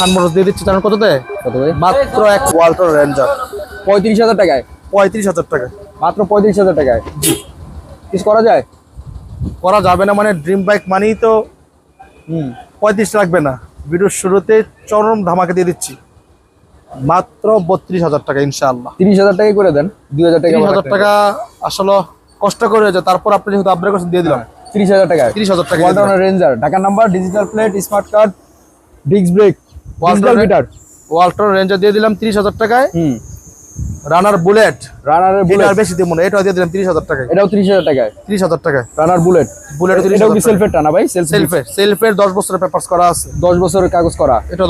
খানমোটর দিয়ে দিচ্ছি জানেন কততে? কত ভাই মাত্র এক ওয়াল্টার রেঞ্জার। পঁয়ত্রিশ হাজার টাকায়? পঁয়ত্রিশ হাজার টাকা মাত্র পঁয়ত্রিশ হাজার টাকায়? কিছু করা যায়? করা যাবে না মানে ড্রিম বাইক মানেই তো হুম। পঁয়ত্রিশ লাগবে না। ভিডিওর শুরুতে চরম ধামাকে দিয়ে দিচ্ছি। মাত্র বত্রিশ হাজার টাকা ইনশাআল্লাহ। তিরিশ হাজার টাকায় করে দেন। দুই হাজার টাকা হাজার টাকা আসলে কষ্ট করে হয়েছে। তারপর আপনি যেহেতু আপডেট করছেন দিয়ে দিলাম। তিরিশ হাজার টাকা তিরিশ হাজার টাকা রেঞ্জার ঢাকার number digital plate smart card disc brake digital meter Walton ranger দিয়ে দিলাম তিরিশ হাজার টাকায়। হুম। রানার বুলেট রানারের বুলেট আর বেশি দিব না দিয়ে দিলাম টাকায়। এটাও তিরিশ হাজার টাকায়। রানার বুলেট বুলেট তিরিশ এটাও কি সেলফের টানা ভাই? সেলফ সেলফের সেলফের দশ বছরের পেপার্স করা আছে। দশ বছরের কাগজ করা। এটা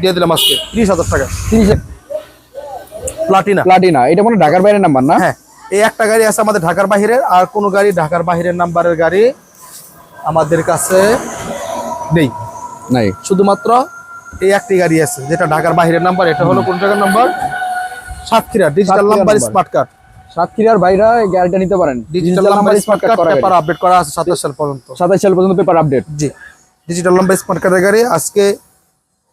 দিয়ে দিলাম আজকে তিরিশ হাজার টাকা তিরিশ প্লাটিনা প্লাটিনা এটা মনে ঢাকার বাইরের নাম্বার না? হ্যাঁ। এই একটা গাড়ি আছে আমাদের ঢাকার বাহিরের আর কোনো গাড়ি ঢাকার বাহিরের নাম্বারের গাড়ি আমাদের কাছে নেই। নাই। শুধুমাত্র এই একটি গাড়ি আছে যেটা ঢাকার বাহিরের নাম্বার এটা হলো কোন জায়গার number Satkhira digital number smart card সাতক্ষীরার বাইরা এই গাড়িটা নিতে পারেন। Digital number smart card paper update করা আছে সাতাশ সাল পর্যন্ত। সাতাশ সাল পর্যন্ত পেপার আপডেট জি। ডিজিটাল নাম্বার স্মার্ট কার্ডের গাড়ি আজকে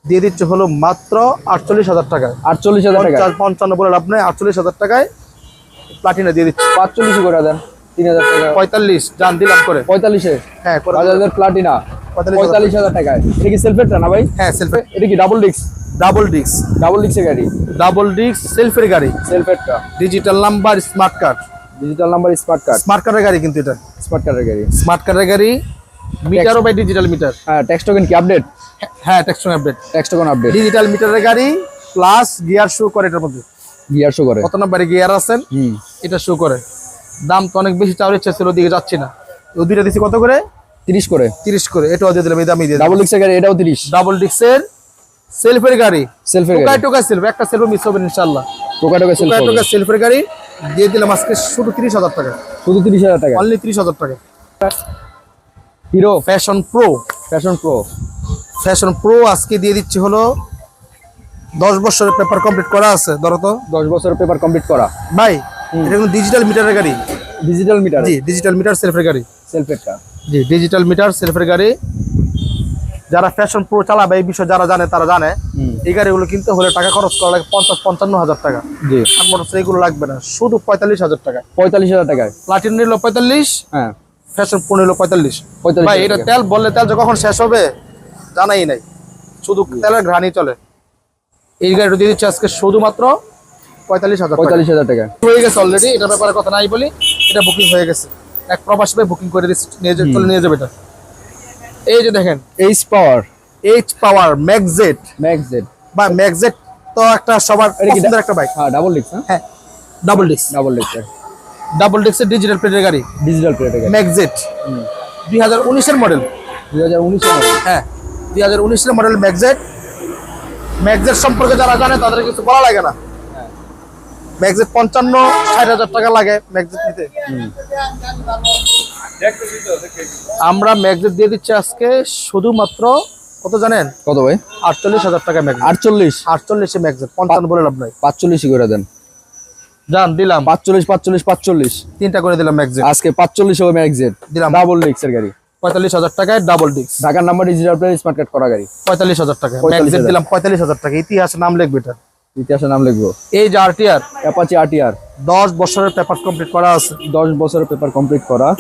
দিয়ে দিচ্ছে হলো মাত্র আটচল্লিশ হাজার টাকায়। আটচল্লিশ হাজার টাকা পঞ্চান্ন বলে লাভ নেই আটচল্লিশ হাজার টাকায় প্লাটিনা দিয়ে দিচ্ছে। পাঁচচল্লিশ করে দেন। তিন হাজার টাকা। পঁয়তাল্লিশ জান দিলাম করে। পঁয়তাল্লিশে? হ্যাঁ হাজার প্লাটিনা। পঁয়তাল্লিশ হাজার টাকায়। এটা কি সেলফের না ভাই? হ্যাঁ সেলফে এটা কি double disc double disc double ডিস্কের গাড়ি? ডাবল ডিস্ক সেলফের গাড়ি। সেলফেরটা digital number smart card digital number smart card smart কার্ডের গাড়ি কিন্তু এটা। স্মার্ট কার্ডের গাড়ি। স্মার্ট কার্ডের গাড়ি মিটারও বাই ডিজিটাল মিটার হ্যাঁ ট্যাক্স টোকেন কি আপডেট হ্যাঁ টেকশন update tax token update digital মিটারের গাড়ি প্লাস গিয়ার শো করে এটার মধ্যে। গিয়ার শো করে। কত নম্বরে গিয়ার আছেন এটা শো করে। দাম তো অনেক বেশি চাওয়ার ইচ্ছা ছিল ওদিকে যাচ্ছি না। দুইটা দিচ্ছি কত করে? তিরিশ করে। তিরিশ করে এটাও দিয়ে দিলাম এই দামই দিয়ে ডাবল ডিস্কের গাড়ি এটাও তিরিশ। ডাবল ডিস্কের সেলফের গাড়ি। সেলফের গাড়ি। টোকায় সেলফ একটা সেলফ মিস হবে ইনশাল্লাহ টোকা টোকা সেলফ টোকায় সেলফের গাড়ি দিয়ে দিলাম আজকে শুধু তিরিশ হাজার টাকা। শুধু তিরিশ হাজার টাকা? অনলি তিরিশ হাজার টাকা। Hero Passion Pro Passion Pro Passion Pro আজকে দিয়ে দিচ্ছি হলো দশ বছরের পেপার কমপ্লিট করা আছে ধরো তো। দশ বছরের পেপার কমপ্লিট করা। ভাই এটা কিন্তু ডিজিটাল মিটারের গাড়ি? ডিজিটাল মিটার জি ডিজিটাল মিটার সেলফের গাড়ি। সেলফেরটা জি ডিজিটাল মিটার সেলফের গাড়ি। যারা ফ্যাশন প্রো চালাবে এই বিষয়ে যারা জানে তারা জানে। এই গাড়িগুলো কিনতে হলে টাকা খরচ করা লাগে পঞ্চাশ পঞ্চান্ন হাজার টাকা। জি। আর মোটর এইগুলো লাগবে না। শুধু পঁয়তাল্লিশ হাজার টাকা। পঁয়তাল্লিশ হাজার টাকায়। প্লাটিন নিল পঁয়তাল্লিশ হ্যাঁ। ফ্যাশন প্রো নিল পঁয়তাল্লিশ। পঁয়তাল্লিশ ভাই এটা তেল বললে তেল যে কখন শেষ হবে জানাই নাই। শুধু তেলের ঘ্রাণই চলে। এই গাড়িটা দিয়ে দিচ্ছে আজকে শুধুমাত্র পঁয়তাল্লিশ হাজার টাকা। পঁয়তাল্লিশ হাজার টাকা। হয়ে গেছে অলরেডি এটার ব্যাপারে কথা নাই বলি এটা বুকিং হয়ে গেছে। এক প্রবাসী ভাই বুকিং করে দিচ্ছে নিয়ে চলে নিয়ে যাবে এটা। এই যে দেখেন এইচ পাওয়ার এইচ পাওয়ার ম্যাকজেট ম্যাক্স জেড বা ম্যাকজেট তো একটা সবার পছন্দের একটা বাইক হ্যাঁ ডাবল ডিস্ক হ্যাঁ? ডাবল ডিস্ক ডাবল ডিস্কের ডাবল ডিস্কের ডিজিটাল প্লেটের গাড়ি। ডিজিটাল প্লেটের গাড়ি। ম্যাকজেট দুই হাজার উনিশের মডেল দুই হাজার উনিশে হ্যাঁ দুই হাজার উনিশের মডেল ম্যাকজেট ম্যাকজেট সম্পর্কে যারা জানে তাদের কিছু বলা লাগে না। ম্যাকজেট পঞ্চান্ন ষাট হাজার টাকা লাগে ম্যাকজেট নিতে। আমরা ম্যাকজেট দিয়ে দিচ্ছি আজকে শুধুমাত্র কত জানেন? কত ভাই? আটচল্লিশ হাজার টাকা ম্যাকজেট আটচল্লিশ? আটচল্লিশে ম্যাকজেট পঞ্চান্ন বলে লাভ নাই। পাঁচচল্লিশই করে দেন। জান দিলাম। পাঁচচল্লিশ পাঁচচল্লিশ পাঁচচল্লিশ। তিনটা করে দিলাম ম্যাকজেট আজকে পাঁচচল্লিশ হবে ম্যাক্স জেড দিলাম। ডাবল ডিস্কের গাড়ি। পঁয়তাল্লিশ হাজার টাকায় ডাবল ডিস্ক ঢাকার নাম্বার ডিজিটাল স্মার্ট কার্ড করা গাড়ি। পঁয়তাল্লিশ হাজার টাকা 45,000 দিলাম পঁয়তাল্লিশ হাজার টাকা। ইতিহাসে নাম লিখবে এটা। ইতিহাসের নাম লিখব? এই যে আরটিআর অ্যাপাচি আরটিআর দশ বছরের পেপার কমপ্লিট করা আছে। দশ বছরের পেপার কমপ্লিট করা।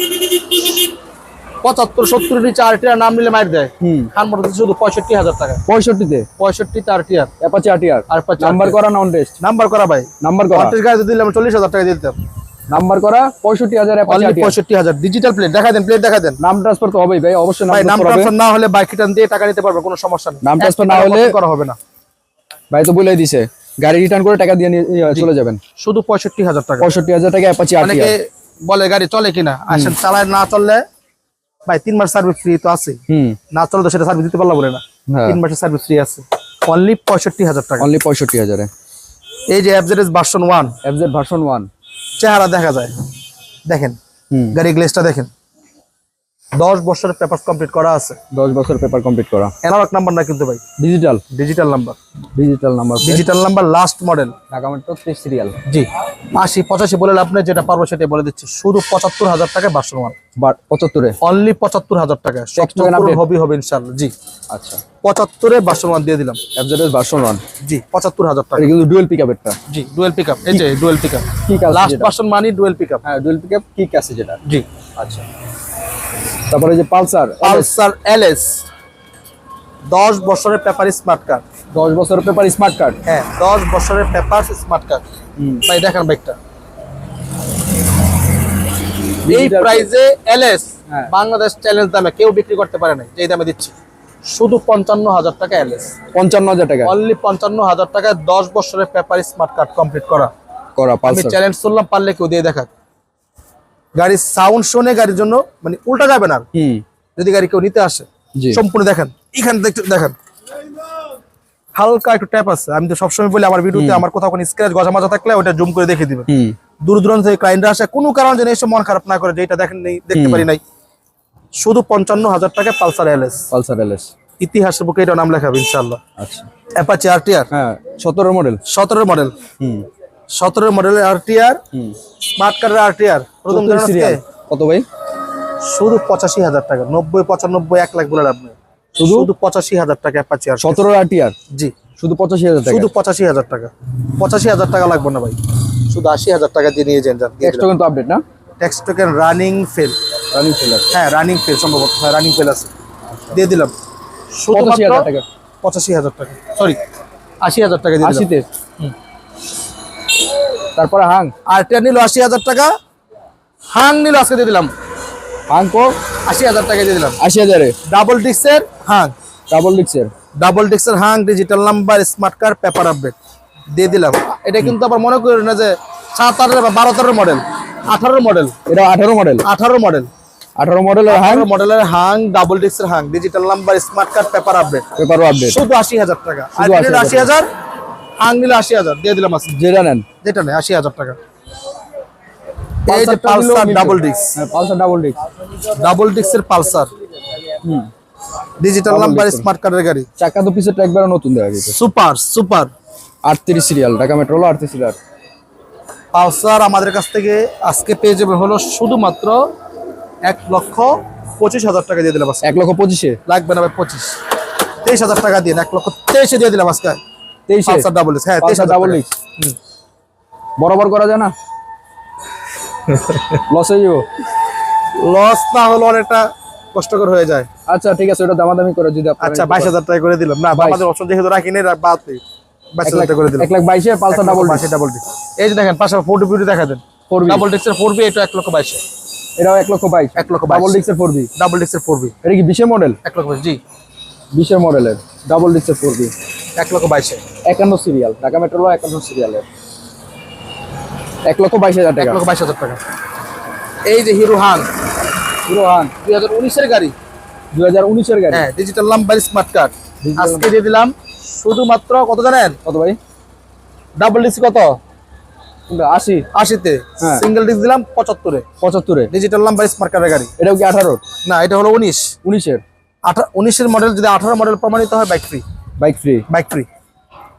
পঁচাত্তর সত্তর নিচে আরটিআর নাম নিলে মার দেয়। হুম। খান মোটর শুধু পঁয়ষট্টি হাজার টাকা। পঁয়ষট্টিতে? পঁয়ষট্টিতে আরটিআর অ্যাপাচি আরটিআর আর নাম্বার করা নন টেস্ট নাম্বার করা ভাই। নাম্বার করা। পঞ্চাশ গাড়ি দিলে আমি চল্লিশ হাজার টাকা দিতাম। নাম্বার করা পঁয়ষট্টি হাজার অ্যাপাচি পঁয়ষট্টি হাজার। ডিজিটাল প্লেট দেখা দেন প্লেট দেখা দেন। নাম ট্রান্সফার তো হবেই ভাই অবশ্যই ভাই নাম ট্রান্সফার না হলে বাইক রিটার্ন দিয়ে টাকা নিতে পারবে কোনো সমস্যা নেই। নাম transfer না হলে- করা হবে না? ভাই তো বলে দিছে। গাড়ি রিটার্ন করে টাকা দিয়ে নিয়ে ইয়ে, চলে যাবেন। শুধু পঁয়ষট্টি হাজার টাকা। পঁয়ষট্টি হাজার টাকা অ্যাপাচি অনেকে বলে গাড়ি চলে কিনা আসেন চালায় না চললে ভাই তিন মাস সার্ভিস ফ্রি তো আছে না চলে তো সেটা সার্ভিস দিতে পারলাম বলে না। হ্যাঁ। তিন মাসের সার্ভিস ফ্রি আছে। অনলি পঁয়ষট্টি হাজার টাকা। অনলি পঁয়ষট্টি হাজারে। এই যে FZ version one FZ version one চেহারা দেখা যায়। দেখেন। গাড়ি গ্লেসটা দেখেন। দশ বছরের পেপার কমপ্লিট করা আছে। দশ বছর পেপার কমপ্লিট করা। অ্যানালগ নাম্বার না কিন্তু ভাই? Digital digital number digital number digital number last model Dhaka metro serial জি। আশি পঁচাশি বলে আপনি যেটা পারব সেটাই বলে দিচ্ছি। শুধু পঁচাত্তর হাজার টাকা বাসন মাল বাট পঁচাত্তরে? অনলি পঁচাত্তর হাজার টাকা হবি হবে ইনশাল্লাহ জি। আচ্ছা। পঁচাত্তরে বাসন মাল দিয়ে দিলাম। এফজেডএস ভার্সন ওয়ান জি পঁচাত্তর হাজার টাকা। কিন্তু ডুয়েল পিক আপেরটা জি ডুয়েল পিক আপ এই যে dual pick up kick last বাসন মানি ডুয়েল পিক আপ হ্যাঁ ডুয়েল পিক আপ কিক আছে যেটা? জি। আচ্ছা। তারপরে যে পালসার পালসার এলএস দশ বছরের পেপার স্মার্ট কার্ড। দশ বছর পেপার স্মার্ট কার্ড? হ্যাঁ দশ বছরের পেপার স্মার্ট কার্ড। ভাই দেখেন বাইকটা। এই প্রাইজে এলএস হ্যাঁ। বাংলাদেশ চ্যালেঞ্জ দামে কেউ বিক্রি করতে পারে না যেই দামে দিচ্ছি। শুধু পঞ্চান্ন হাজার টাকা এলএস পঞ্চান্ন হাজার টাকা। অনলি পঞ্চান্ন হাজার টাকায় দশ বছরের পেপার স্মার্ট কার্ড কমপ্লিট করা। করা আমি চ্যালেঞ্জ করলাম পারলে কেউ দিয়ে দেখাক। গাড়ির সাউন্ড শুনে গাড়ির জন্য মানে উল্টা যাবে না যদি গাড়ি কেউ নিতে আসে সম্পূর্ণ দেখেন এখানে দেখেন। হালকা একটু ট্যাপ আছে। আমি তো সবসময় বলি আমার ভিডিওতে আমার কোথাও কোনো স্ক্র্যাচ গজা মাজা থাকলে ওটা জুম করে দেখে দিবে দূর দূরান্ত থেকে ক্লায়েন্টরা আসে কোনো কারণ যেন এসে মন খারাপ না করে যে এটা দেখেন নেই দেখতে পারি নাই। শুধু পঞ্চান্ন হাজার টাকা পালসার এলএস পালসার এলএস ইতিহাসের বুকে এটা নাম লেখাবে ইনশাল্লাহ আচ্ছা। অ্যাপাচি আরটিআর হ্যাঁ সতেরো মডেল সতেরো মডেল হুম। সতেরো মডেলের আরটিআর স্মার্ট কার্ডের আরটিআর প্রথম? কত ভাই? শুধু পঁচাশি হাজার টাকা নব্বই পঁচানব্বই এক লাখ বলে নেই। শুধু? শুধু পঁচাশি হাজার টাকা অ্যাপাচি আর সতেরো আরটিআর জি। শুধু পঁচাশি হাজার টাকা? শুধু পঁচাশি হাজার টাকা। পঁচাশি হাজার টাকা লাগবে না ভাই। শুধু আশি হাজার টাকা দিয়ে নিয়ে যান এক্সট্রা কিন্তু আপডেট না? Tax token running fail running seller হ্যাঁ রানিং ফেল সম্ভবত। হ্যাঁ রানিং ফেল আছে। দিয়ে দিলাম। পঁচাশি হাজার টাকা। পঁচাশি হাজার টাকা। সরি আশি হাজার টাকা দিয়ে দিলাম। আশিতে তারপরে হাং। আর টেন নিল আশি হাজার টাকা। হাং নিল আজকে দিয়ে দিলাম। হাং কো? আশি হাজার টাকা দিয়ে দিলাম। আশি হাজারে। ডাবল ডিক্সের হাং। ডাবল ডিক্সের ডাবল ডিক্সের Hang digital number smart card paper update দিয়ে দিলাম। এটা কিন্তু আবার মনে করি না যে সাত আটের বা বারো তেরো মডেল আঠারো মডেল এটা আঠারো মডেল আঠারো মডেল আঠারো মডেলের হাং। মডেলের হাং ডাবল ডিক্সের Hang digital number smart card paper update পেপারও update শুধু আশি হাজার টাকা। আর শুধু 80,000 আশি হাজার হাং নিলে আশি হাজার। দিয়ে দিলাম যেটা নেন। যেটা নেই আশি হাজার টাকা। এই যে পালসার ডাবল হ্যাঁ পালসার ডাবল ডিক্স ডাবল ডিক্সের পালসার। হুম। ডিজিটাল নাম্বার স্মার্ট কার্ডের গাড়ি। চাকা তো পিছেরটা একবারে নতুন দেওয়া গেছে সুপার সুপার আটত্রিশ সিরিয়াল ঢাকা মেট্রোল আটত্রিশ সিরিয়াল পালসার আমাদের কাছ থেকে আজকে পেয়ে যাবে হলো শুধুমাত্র এক লক্ষ পঁচিশ হাজার টাকা দিয়ে দিলাম এক লক্ষ পঁচিশে? লাগবে না ভাই পঁচিশ। তেইশ হাজার টাকা দিয়ে এক লক্ষ তেইশে দিয়ে দিলাম আজকে। তেইশে? পালসার ডাবল হ্যাঁ তেইশ ডাবল টাকা। বরাবর করা যায় না? লস হয়ে যাব? লস না হলো অনেকটা কষ্টকর হয়ে যায়। আচ্ছা ঠিক আছে ওটা দামাদামি করে যদি আচ্ছা বাইশ হাজার টাকা করে দিলাম। না আমাদের অপশন যেহেতু রাখি নেই বাদ বাইশ হাজার টাকা করে দিলাম। এক লাখ বাইশে পালসার ডাবল ডিক্স ডাবল ডি এই যে দেখেন পাশে ফোর ডি দেখা দেন। ফোর বি ডাবল ডিক্সের ফোর বি এটা এক লক্ষ বাইশে। এটাও এক লক্ষ বাইশ। এক লক্ষ ডাবল ডিক্সের ফোর বি ডাবল ডিক্সের ফোর বি এটা কি মডেল এক লক্ষ বাইশ জি। বিশের মডেলের ডাবল ডিক্সের ফোর বি এক লক্ষ বাইশে। একান্ন সিরিয়াল ঢাকা মেট্রোল একান্ন সিরিয়ালের এক লক্ষ বাইশ হাজার টাকা। এক লক্ষ বাইশ হাজার টাকা। এই যে হিরো হান। হিরো হান। দুই হাজার উনিশের গাড়ি। দুই হাজার উনিশের গাড়ি। হ্যাঁ ডিজিটাল নাম্বার স্মার্ট কার্ড আজকে দিয়ে দিলাম শুধুমাত্র কত জানেন? কত ভাই? ডাবল ডিসি কত? আশি। আশিতে। হ্যাঁ। সিঙ্গেল ডিস্ক দিলাম পঁচাত্তরে। পঁচাত্তরে। ডিজিটাল নাম্বার স্মার্ট কার্ডের গাড়ি। এটাও কি আঠারো? না এটা হলো উনিশ। উনিশের। আঠা উনিশের মডেল যদি আঠারো মডেল প্রমাণিত হয় bike free bike free bike free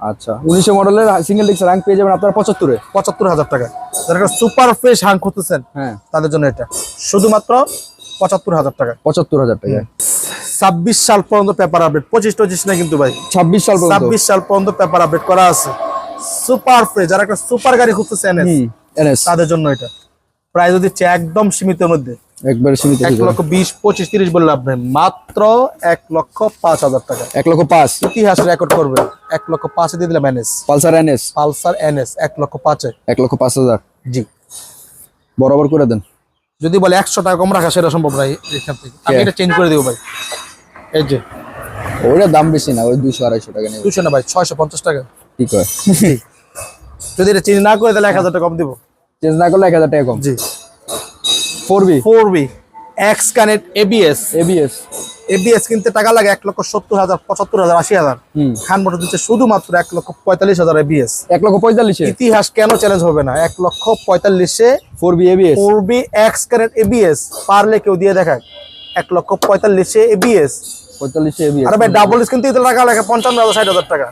আচ্ছা। উনিশের মডেলের সিঙ্গেল ডিক্স র্যাঙ্ক পেয়ে যাবেন আপনারা পঁচাত্তরে। পঁচাত্তর হাজার টাকা যারা সুপার ফ্রেশ হাং করতেছেন হ্যাঁ। তাদের জন্য এটা। শুধুমাত্র পঁচাত্তর হাজার টাকা পঁচাত্তর হাজার টাকা ছাব্বিশ সাল পর্যন্ত পেপার আপডেট পঁচিশ টচিশ না কিন্তু ভাই। ছাব্বিশ সাল ছাব্বিশ সাল পর্যন্ত পেপার আপডেট করা আছে। সুপার ফ্রেশ যারা একটা সুপার গাড়ি খুঁজতেছে এনএস। তাদের জন্য এটা। প্রায় যদি একদম সীমিতের মধ্যে। একবারে সীমিত এক লক্ষ বিশ পঁচিশ তিরিশ বলে লাভ নেই। মাত্র এক লক্ষ পাঁচ হাজার টাকা। এক লক্ষ পাঁচ। ইতিহাস রেকর্ড করবে এক লক্ষ পাঁচে দিয়ে দিলাম NS Pulsar NS Pulsar NS এক লক্ষ পাঁচে এক লক্ষ পাঁচ হাজার। জি। বরাবর করে দেন। যদি বলে একশো টাকা কম রাখা সেটা সম্ভব নয় এখান থেকে। আমি এটা চেঞ্জ করে দেবো ভাই। এই যে। ওইটা দাম বেশি না ওই দুইশো আড়াইশো টাকা নেবে। দুশো না ভাই ছয়শো পঞ্চাশ টাকা। ঠিক হয় যদি এটা চেঞ্জ না করে তাহলে এক হাজার টাকা কম দিব। চেঞ্জ না করলে এক হাজার টাকা কম। জি। Four B four B X connect ABS ABS ABS কিনতে টাকা লাগে এক লক্ষ সত্তর হাজার পঁচাত্তর হাজার আশি হাজার খান মোটর দিচ্ছে শুধুমাত্র এক লক্ষ পঁয়তাল্লিশ হাজার এবিএস এক লক্ষ পঁয়তাল্লিশে ইতিহাস কেন চ্যালেঞ্জ হবে না এক লক্ষ পঁয়তাল্লিশে four B ABS four B X ABS পারলে কেউ দিয়ে এক লক্ষ পঁয়তাল্লিশে এবিএস পঁয়তাল্লিশে এবিএস আর ভাই ডাবল ডিস্ক কিন্তু টাকা লাগে পঞ্চান্ন হাজার ষাট হাজার টাকা।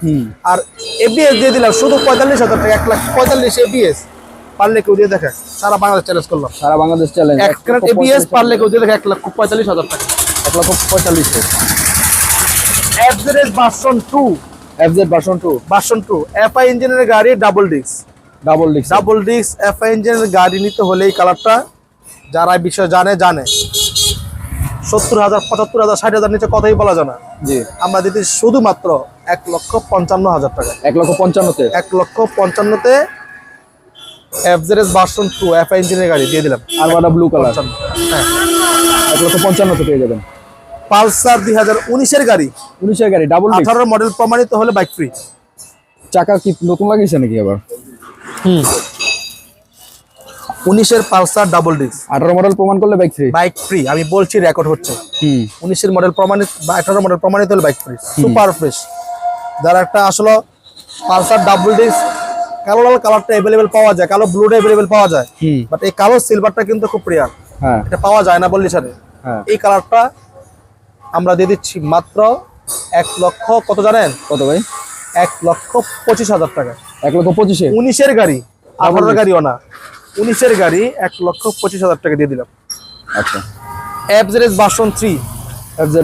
আর এবিএস দিয়ে দিলাম শুধু পঁয়তাল্লিশ হাজার টাকা এক লাখ পঁয়তাল্লিশ এবিএস পারলে কেউ দিয়ে দেখে। সারা বাংলাদেশ চ্যালেঞ্জ করলাম সারা বাংলাদেশ চ্যালেঞ্জ এক ক্যারেট এবিএস পারলে কেউ দিয়ে দেখে এক লক্ষ পঁয়তাল্লিশ হাজার টাকা। এক লক্ষ পঁয়তাল্লিশে FZ version two FZ version two version two FI ইঞ্জিনের গাড়ি double disc double disc double disc FI ইঞ্জিনের গাড়ি নিতে হলে এই কালারটা যারা বিষয়ে জানে জানে। সত্তর হাজার পঁচাত্তর হাজার ষাট হাজার নিচে কথাই বলা যায় না। জি। আমরা দিতে শুধুমাত্র এক লক্ষ পঞ্চান্ন হাজার টাকা। এক লক্ষ পঞ্চান্নতে। এক লক্ষ পঞ্চান্নতে এফজেডএস ভার্সন টু এফআই ইঞ্জিনের গাড়ি দিয়ে দিলাম। আরবাডা ব্লু কালার। হ্যাঁ। এক লক্ষ পঞ্চান্নতে পেয়ে যাবেন। পালসার দুই হাজার উনিশের গাড়ি। উনিশের গাড়ি ডাবল ডিস্ক আঠারো মডেল প্রমাণিত হলে বাইক ফ্রি চাকা কি নতুন লাগিয়েছে নাকি আবার? উনিশের পালসার ডাবল ডিস্ক আঠারো মডেল প্রমাণ করলে বাইক ফ্রি বাইক ফ্রি আমি বলছি রেকর্ড হচ্ছে। হুম। উনিশের মডেল প্রমাণিত বা আঠারো মডেল প্রমাণিত হলে বাইক ফ্রি সুপার ফ্রেশ যারা একটা আসলে পালসার ডাবল ডিস্ক কালো লাল কালারটা অ্যাভেলেবেল পাওয়া যায় কালো ব্লুটা অ্যাভেলেবেল পাওয়া যায়। বাট এই কালো সিলভারটা কিন্তু খুব রেয়ার হ্যাঁ। এটা পাওয়া যায় না বললি স্যার হ্যাঁ। এই কালারটা আমরা দিয়ে দিচ্ছি মাত্র এক লক্ষ কত জানেন? কত ভাই? এক লক্ষ পঁচিশ হাজার টাকা। এক লক্ষ পঁচিশে? উনিশের গাড়ি আঠারোর গাড়িও না। উনিশের গাড়ি এক লক্ষ পঁচিশ হাজার টাকা দিয়ে দিলাম। আচ্ছা। অ্যাভারেজ বাসন থ্রি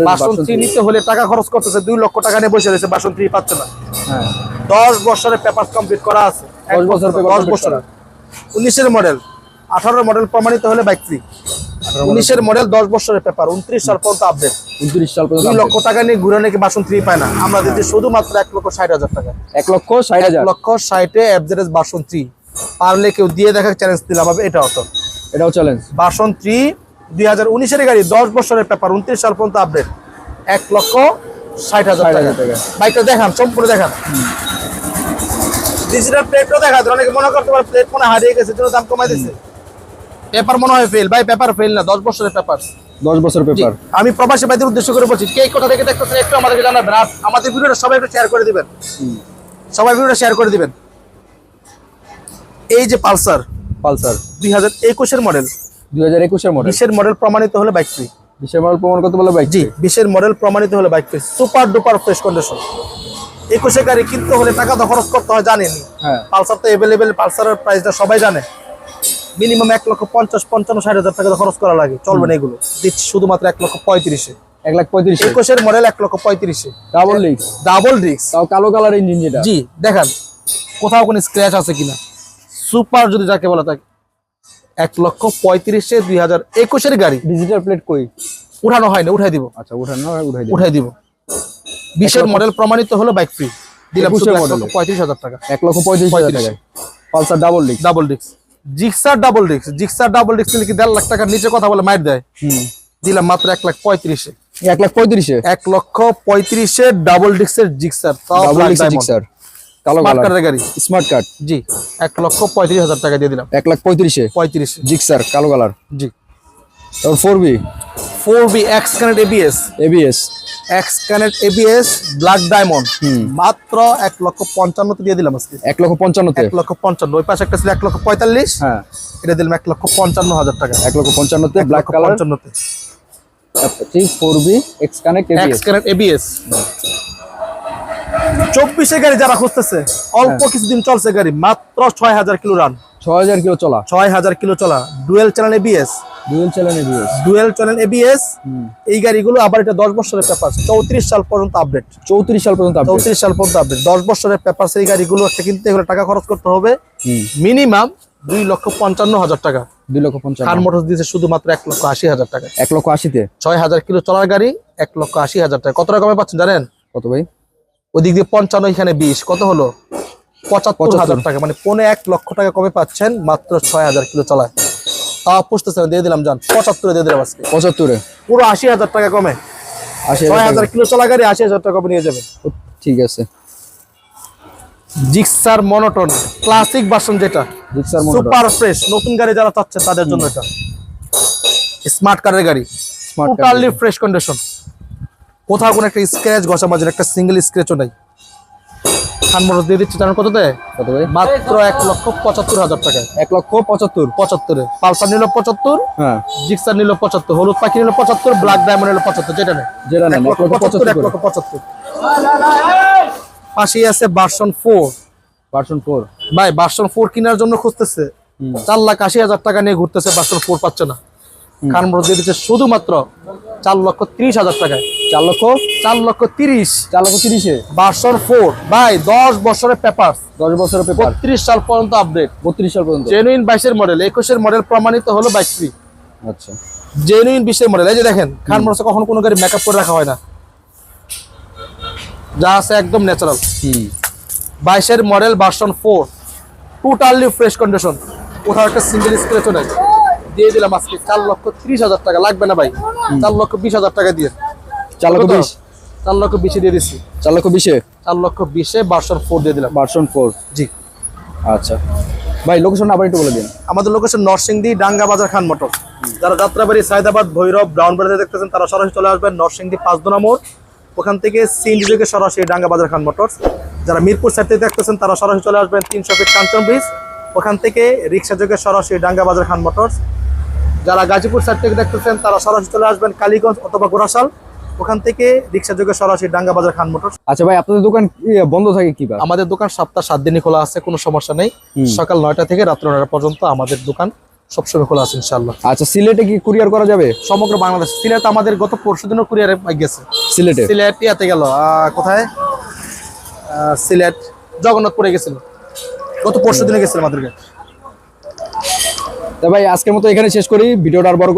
বাসন থ্রি নিতে হলে টাকা খরচ করতেছে দুই লক্ষ টাকা নিয়ে বসে রয়েছে বাসন থ্রি পাচ্ছে না। হ্যাঁ। দশ বছরের পেপার কমপ্লিট করা আছে। দশ বছর দশ বছর। উনিশের মডেল আঠারোর মডেল প্রমাণিত হলে বাইক ফ্রি উনিশের মডেল দশ বছরের পেপার উনত্রিশ সাল পর্যন্ত আপডেট উনত্রিশ সাল পর্যন্ত দুই লক্ষ টাকা নিয়ে ঘুরে নাকি বাসন থ্রি পায় না। আমরা দিচ্ছি শুধুমাত্র এক লক্ষ ষাট হাজার টাকা। এক লক্ষ ষাট হাজার। লক্ষ ষাটে অ্যাভারেজ বাসন থ্রি পারলে কেউ দিয়ে দেখার চ্যালেঞ্জ দিলাম হবে এটা হতো এটাও চ্যালেঞ্জ বাসন থ্রি দুই হাজার উনিশের গাড়ি দশ বছরের পেপার উনত্রিশ সাল পর্যন্ত আপডেট এক লক্ষ ষাট হাজার 60,000 টাকা। টাকা। বাইকটা দেখান সম্পূর্ণ দেখান। ডিজিটাল প্লেটও দেখা যায় অনেকে মনে করতে পারে প্লেট মনে হারিয়ে গেছে জন্য দাম কমাই দিচ্ছে পেপার মনে হয় ফেল ভাই পেপার ফেল না দশ বছরের পেপার। দশ বছর পেপার। আমি প্রবাসী ভাইদের উদ্দেশ্য করে বলছি কে কোথা থেকে দেখতেছেন একটু আমাদেরকে জানাবেন আর আমাদের ভিডিওটা সবাই একটু শেয়ার করে দিবেন। সবাই ভিডিওটা শেয়ার করে দিবেন। এই যে পালসার পালসার। দুই হাজার একুশের মডেল দুই হাজার একুশের মডেল বিশের মডেল প্রমাণিত হলে বাইক ফ্রি বিশের মডেল প্রমাণ করতে বলে বাইক জি বিশের মডেল প্রমাণিত হলে bike free super duper fresh condition একুশে গাড়ি কিনতে হলে টাকা তো খরচ করতে হয় জানেনি হ্যাঁ। পালসার তো অ্যাভেলেবেল পালসারের প্রাইসটা সবাই জানে। মিনিমাম এক লক্ষ পঞ্চাশ পঞ্চান্ন ষাট হাজার টাকা খরচ করা লাগে। চলবে না এগুলো। দিচ্ছি শুধুমাত্র এক লক্ষ পঁয়ত্রিশে। এক লাখ পঁয়ত্রিশে। একুশের মডেল এক লক্ষ পঁয়ত্রিশে। ডাবল লিক্স ডাবল ডিস্ক তাও কালো কালার ইঞ্জিন যেটা। জি দেখান। কোথাও কোনো স্ক্র্যাচ আছে কিনা। সুপার যদি যাকে বলা থাকে এক লক্ষ পঁয়ত্রিশে দুই হাজার একুশের গাড়ি। ডিজিটাল প্লেট কই? উঠানো হয় না উঠাই দিব। আচ্ছা উঠান উঠাই উঠাই দিব। বিশের মডেল প্রমাণিত হলো বাইক ফ্রি দিলাম পঁয়ত্রিশ হাজার টাকা। এক লক্ষ পঁয়ত্রিশ হাজার। টাকায়। Pulsar double leaks double disc Gixxer double disc Gixxer double disc নিলে কি দেড় লাখ টাকার নিচে কথা বলে মাইট দেয়? দিলাম মাত্র এক লাখ পঁয়ত্রিশে। এক লাখ পঁয়ত্রিশে? এক লক্ষ পঁয়ত্রিশে ডাবল ডিস্কের জিক্সার তাও ডাবল black জিক্সার কালো কালার গাড়ি? স্মার্ট কার্ড জি। এক লক্ষ পঁয়ত্রিশ হাজার টাকা দিয়ে দিলাম। এক লাখ পঁয়ত্রিশে? পঁয়ত্রিশে। জিক্সার কালো কালার জি। তারপর four B four B X connect ABS ABS X connect ABS black diamond. মাত্র এক লক্ষ পঞ্চান্নতে দিয়ে দিলাম আজকে। এক লক্ষ পঞ্চান্নতে? এক লক্ষ পঞ্চান্ন। ওই পাশে একটা ছিল এক লক্ষ পঁয়তাল্লিশ। হ্যাঁ। এটা দিলাম এক লক্ষ পঞ্চান্ন হাজার টাকা। এক লক্ষ পঞ্চান্নতে black colour পঞ্চান্নতে। Four B X connect X ABS connect ABS চব্বিশে গাড়ি যারা খুঁজতেছে অল্প কিছুদিন চলছে গাড়ি মাত্র ছয় হাজার কিলো রান ছয় হাজার কিলো চলা। ছয় হাজার কিলো চলা। Dual channel ABS dual channel ABS dual channel ABS এই গাড়িগুলো আবার এটা দশ বছরের পেপার চৌত্রিশ সাল পর্যন্ত আপডেট চৌত্রিশ সাল পর্যন্ত চৌত্রিশ সাল পর্যন্ত আপডেট দশ বছরের পেপার এই গাড়িগুলো একটা কিনতে হলে টাকা খরচ করতে হবে। মিনিমাম দুই লক্ষ পঞ্চান্ন হাজার টাকা। দুই লক্ষ খান মোটরস দিয়েছে শুধুমাত্র এক লক্ষ আশি হাজার টাকা। এক লক্ষ আশিতে। ছয় হাজার কিলো চলার গাড়ি এক লক্ষ আশি হাজার টাকা। কত রকমের পাচ্ছেন জানেন? কত ভাই? ওদিক দিয়ে পঞ্চান্ন এখানে বিশ। কত হলো? পঁচাত্তর হাজার টাকা। মানে পৌনে এক লক্ষ টাকা কমে পাচ্ছেন? মাত্র ছয় হাজার কিলো চলায়। তাও পুষতেছেন দিয়ে দিলাম যান। পঁচাত্তরে দিয়ে দিলাম আজকে। পঁচাত্তরে। পুরো আশি হাজার টাকা কমে। ছয় হাজার কিলো চলা গাড়ি আশি হাজার টাকা কমে নিয়ে যাবেন ঠিক আছে। জিক্সার মনোটন ক্লাসিক ভার্সন যেটা। জিক্সার মোটর সুপার ফ্রেশ নতুন গাড়ি যারা চাচ্ছে তাদের জন্য এটা। স্মার্ট কারের গাড়ি। টোটালি ফ্রেশ কন্ডিশন কোথাও কোনো একটা স্ক্র্যাচ ঘষা মাঝে একটা সিঙ্গেল স্ক্র্যাচও নাই। খান মোটর দিয়ে দিচ্ছি জানেন কত ভাই? মাত্র এক লক্ষ পঁচাত্তর হাজার টাকায়। এক লক্ষ পঁচাত্তর? পঁচাত্তরে। পালসার নিল পঁচাত্তর হ্যাঁ। জিক্সার নিল পঁচাত্তর হলুদ পাখি নিল পঁচাত্তর ব্ল্যাক ডায়মন্ড নিল পঁচাত্তর যেটা নেই। যেটা নেন এক লক্ষ পঁচাত্তর এক লক্ষ পঁচাত্তর। পাশেই আছে ভার্সন ফোর ভার্সন ফোর ভাই ভার্সন ফোর কেনার জন্য খুঁজতেছে। চার লাখ আশি হাজার টাকা নিয়ে ঘুরতেছে ভার্সন ফোর পাচ্ছে না। মোটর দিয়ে দিচ্ছে শুধুমাত্র চার লক্ষ তিরিশ হাজার টাকায়। চার লক্ষ? চার লক্ষ তিরিশ। চার লক্ষ তিরিশে? Version four. ভাই দশ বছরের পেপার। দশ বছরের পেপার। বত্রিশ সাল পর্যন্ত আপডেট বত্রিশ সাল পর্যন্ত। জেনুইন বাইশের মডেল একুশের মডেল প্রমাণিত হলো বাইশ আচ্ছা। জেনুইন বিশের মডেল এই যে দেখেন খান মোটরসে কখনো কোনো গাড়ি মেকআপ করে রাখা হয় না। যা আছে একদম ন্যাচারাল বাইশের model version four totally fresh condition কোথাও একটা সিঙ্গেল স্ক্রেচও নেই। দিয়ে দিলাম আজকে চার লক্ষ ত্রিশ হাজার টাকা। লাগবে না ভাই? চার লক্ষ বিশ হাজার টাকা দিয়ে। চার লক্ষ? বিশ? চার লক্ষ বিশে দিয়ে দিচ্ছি চার লক্ষ বিশে? চার লক্ষ বিশে ভার্সন ফোর দিয়ে দিলাম। ভার্সন ফোর জি। আচ্ছা। ভাই লোকেশন আবার একটু বলে দিন। আমাদের লোকেশন নরসিংদী ডাঙ্গা বাজার খান মোটর। যারা যাত্রাবাড়ি সায়দাবাদ ভৈরব ব্রাউন ব্রাউনবাড়িতে দেখতেছেন তারা সরাসরি চলে আসবেন নরসিংদী পাঁচ পাঁচদোনা মোড়। ওখান থেকে সিএনজি থেকে সরাসরি ডাঙ্গা বাজার খান মোটরস যারা মিরপুর সাইড থেকে দেখতেছেন তারা সরাসরি চলে আসবেন তিনশো ফিট কাঞ্চন ব্রিজ ওখান থেকে রিক্সা যোগে সরাসরি ডাঙ্গা বাজার খান মোটরস। যারা গাজীপুর সাইড থেকে দেখতেছেন তারা সরাসরি চলে আসবেন কালীগঞ্জ অথবা গোরাশাল ওখান থেকে রিক্সা যোগে সরাসরি ডাঙ্গা বাজার খান মোটরস। আচ্ছা ভাই আপনাদের দোকান বন্ধ থাকে কি আমাদের দোকান সপ্তাহ সাত দিনই খোলা আছে কোনো সমস্যা নেই। সকাল নয়টা থেকে রাত্র নয়টা পর্যন্ত আমাদের দোকান সবসময় খোলা আছে ইনশাল্লাহ আচ্ছা সিলেটে কি কুরিয়ার করা যাবে? সমগ্র বাংলাদেশ সিলেট আমাদের গত পরশু দিনও কুরিয়ারে গেছে। সিলেটে? সিলেট ইয়াতে গেল। আহ, কোথায়? আহ, সিলেট জগন্নাথপুরে গেছিল। গত পরশু দিনে গেছিলাম আমাদেরকে ভাই আজকের মতো এখানে শেষ করি। ভিডিওটা আর বড়